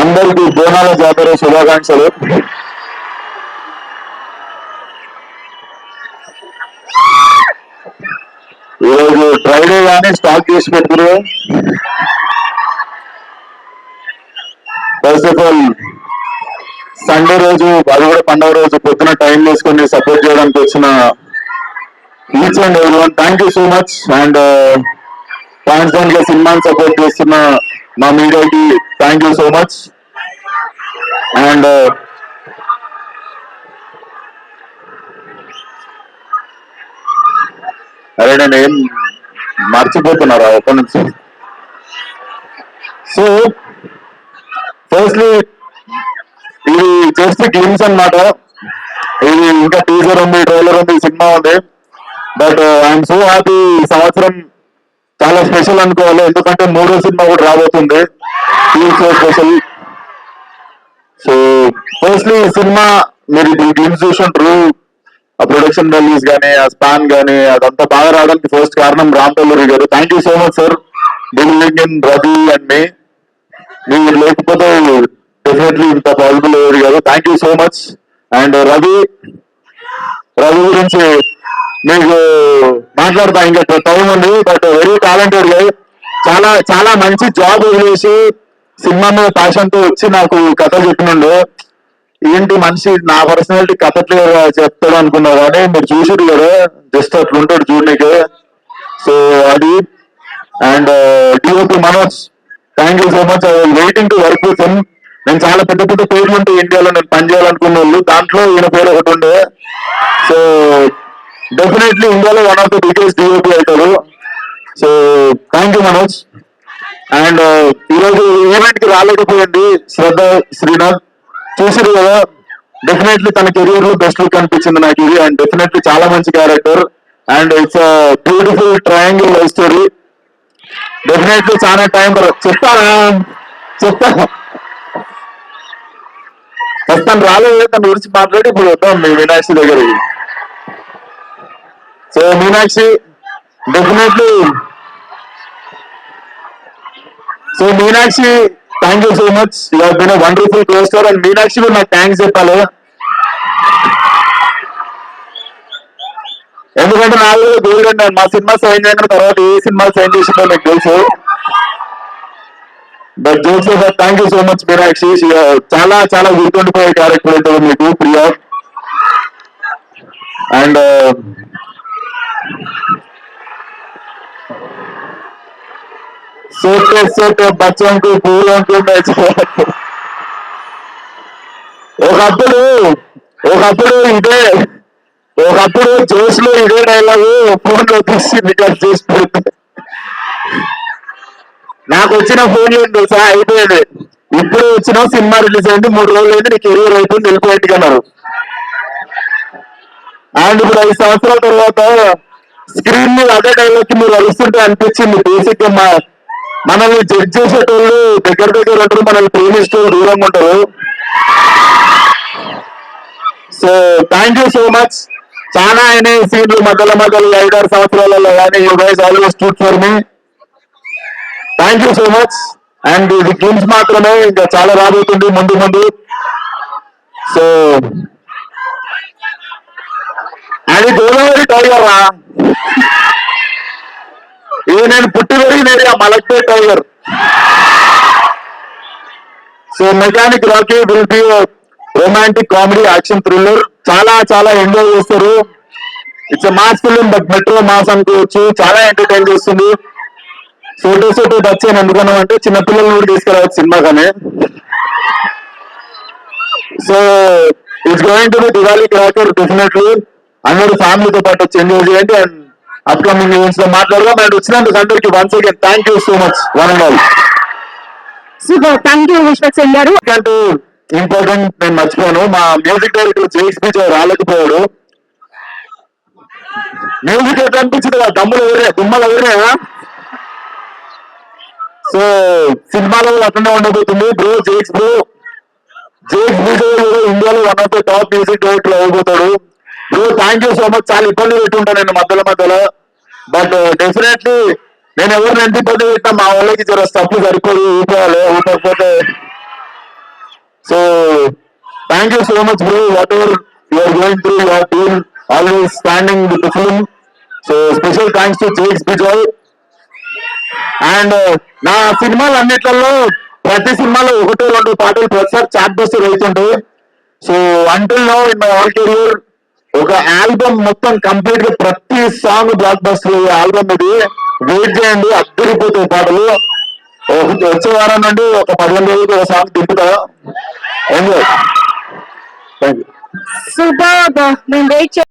అందరికీ బోనాల జాతర శుభాకాంక్షలు. ఈరోజు ఫ్రైడే కానీ స్టాక్ చేసి పెట్టుకురు ఫస్ట్ ఆఫ్ ఆల్ సండే రోజు అది కూడా పండుగ రోజు పొద్దున టైం తీసుకొని సపోర్ట్ చేయడానికి వచ్చిన each and every one thank you so much and transgender సినిమాని సపోర్ట్ చేస్తున్న మా మీడియాకి thank you so much and అరే నేను ఏం మర్చిపోతున్నారా? ఒక్క నిమిషం సో ఫస్ట్లీ ఇది జస్ట్ గేమ్స్ అన్నమాట. ఇది ఇంకా టీజర్ ఉంది ట్రైలర్ ఉంది సినిమా ఉంది. బట్ ఐఎమ్ సో హ్యాపీ ఈ సంవత్సరం చాలా స్పెషల్ అనుకోవాలి. ఎందుకంటే మూడో సినిమా కూడా రాబోతుంది. So special. సో మోస్ట్లీ ఈ సినిమా మీరు ఇది చూసుంటారు. ఆ ప్రొడక్షన్ వాల్యూస్ కానీ ఆ స్పాన్ కానీ అదంతా బాగా రావడానికి ఫస్ట్ కారణం రామ్ పల్లూరి గారు. Thank you so much sir building in Ravi and మీ మీరు లేకపోతే డెఫినెట్లీ ఇంత పాసిబుల్ అయ్యేది కాదు. Thank you so much and Ravi Ravi గురించి మీకు మాట్లాడతా ఇంకా టైం ఉంది బట్ వెరీ టాలెంటెడ్ గై చాలా చాలా మంచి జాబ్ వదిలేసి సినిమా మీద తో వచ్చి నాకు కథ చెప్పినండు. ఏంటి మనిషి నా పర్సనాలిటీ కథ చెప్తాడు అనుకున్నా కానీ మీరు చూసారు కదా జస్ట్ అట్లుంటాడు చూడడానికి సో అది. And uh, DOP Manoj thank you so much waiting to work with him నేను చాలా పెద్ద పెద్ద పేర్లు ఉంటాయి ఇండియాలో నేను పని చేయాలనుకున్న వాళ్ళు. దాంట్లో ఈయన పేరు ఒకటి ఉండే. సో డెఫినెట్లీ ఇండియాలో one of the biggest DOP అవుతారు. So thank you Manoj and ఈరోజు ఈవెంట్కి రాలేకపోయింది శ్రద్ధ శ్రీనాథ్. చూసారు కదా డెఫినెట్లీ తన కెరియర్లో బెస్ట్ లుక్ అనిపించింది నాకు ఇది. అండ్ డెఫినెట్లీ చాలా మంచి character and it's beautiful triangle love story definitely చాలా టైం చెప్తానా చెప్తా. ప్రస్తుతం రాలేదు తన గురించి మాట్లాడి ఇప్పుడు వద్దాం మీ వినాయక్ దగ్గరికి. So Meenakshi definitely so Meenakshi thank you so much you been wonderful co-star and Meenakshi కూడా నాకు థ్యాంక్స్ చెప్పాలి. ఎందుకంటే నాకు కూడా గోల్డ్ అండ్ మా సినిమా సైన్ చేయడం తర్వాత ఏ సినిమా సైన్ చేసిందో మీకు తెలుసు. But jokes thank you so much Meenakshi. Uh, చాలా చాలా గుర్తుండిపోయే క్యారెక్టర్ అవుతుంది మీకు ప్రియా. అండ్ सोते सोते बच्चों को बूढ़ों को मैं ఒకప్పుడు ఒకప్పుడు ఇదే ఒకప్పుడు జోష్ లో ఇదే డైలాగ్ ఫోన్ లో తీసి రికార్డ్ చేసి పెడితే నాకు వచ్చిన ఫోన్ ఏంటి తెలుసా అయిపోయింది ఇప్పుడు వచ్చిన సినిమా రిలీజ్ అయింది మూడు రోజులు అయింది నీ కెరీర్ అయిపోయింది వెళ్ళిపోయింది అన్నారు అండ్ ఇప్పుడు ఐదు సంవత్సరాల తర్వాత స్క్రీన్ మీద అదే డైలాగ్ మీరు అరుస్తుంటే అనిపించింది. బేసిక్గా మా మనల్ని జడ్జ్ చేసేటోళ్ళు దగ్గర దగ్గర ఉంటారు. మనల్ని ప్రేమిస్తూ దూరంగా ఉంటారు. So thank you so much చాలా అయిన సీన్లు మధ్యలో మధ్యలో ఐదారు సంవత్సరాలలో. కానీ you guys always toot for me thank you so much and ఇది గేమ్స్ మాత్రమే. ఇంకా చాలా రాబోతుంది ముందు ముందు. సో అది గోదావరి టైగర్ రా ఇది నేను పుట్టి పెరిగిన area Malakpet tiger so mechanic Rocky will be romantic comedy action thriller చాలా చాలా ఎంజాయ్ చేస్తారు. It's mass film but metro mass అనుకోవచ్చు చాలా ఎంటర్టైన్ చేస్తుంది. ఫోటో సోటో వచ్చాను ఎందుకన్నాం అంటే చిన్నపిల్లలు కూడా తీసుకురావచ్చు సినిమా కానీ. So it's going to be Diwali cracker definitely అందరూ ఫ్యామిలీతో పాటు వచ్చి ఎంజాయ్ చేయండి. అండ్ అప్కమింగ్ ఈవెంట్స్లో మాట్లాడదాం. అండ్ వచ్చినందుకు అందరికి once again thank you so much one and all super thank you Vishwaksen గారు. ఎందుకంటే ఇంపార్టెంట్ నేను మర్చిపోయాను. మా మ్యూజిక్ డైరెక్టర్ బీచ్ రాలేకపోయాడు. మ్యూజిక్ ఎట్లా అనిపించింది కదా దమ్ములు ఎవరే దుమ్మలు ఎవరే సో సినిమాలో అట్లనే ఉండబోతుంది. బ్రో జేక్స్ బ్రో జేక్స్ కూడా ఇండియాలో one of the top music director అయిపోతాడు. Bro thank you so much చాలా ఇబ్బంది పెట్టుంటా నేను మధ్యలో మధ్యలో. బట్ డెఫినెట్లీ uh, నేను ఎవరిని ఎంత ఇబ్బంది మా వాళ్ళకి జర తప్పు సరిపోదు ఊపాలి ఊపకపోతే. So thank you so much bro whatever you're going through your team always standing with the film so special thanks to Jakes Bejoy and నా సినిమాలు అన్నిట్లలో ప్రతి సినిమాలో ఒకటి రెండు పాటలు ప్రతిసారి చాట్ బస్టర్ అవుతుంటాయి. So until now in my all career ఒక ఆల్బమ్ మొత్తం కంప్లీట్గా ప్రతి సాంగ్ బ్లాక్ బస్టర్ ఆల్బమ్ ఇది. వెయిట్ చేయండి అద్దరిపోతాయి పాటలు. వచ్చే వారం నుండి ఒక పదిహేను రోజులకి ఒక సాంగ్ తిప్పుతా. ఎంజాయ్ థ్యాంక్ యూ సూపర్ నేను వెయిట్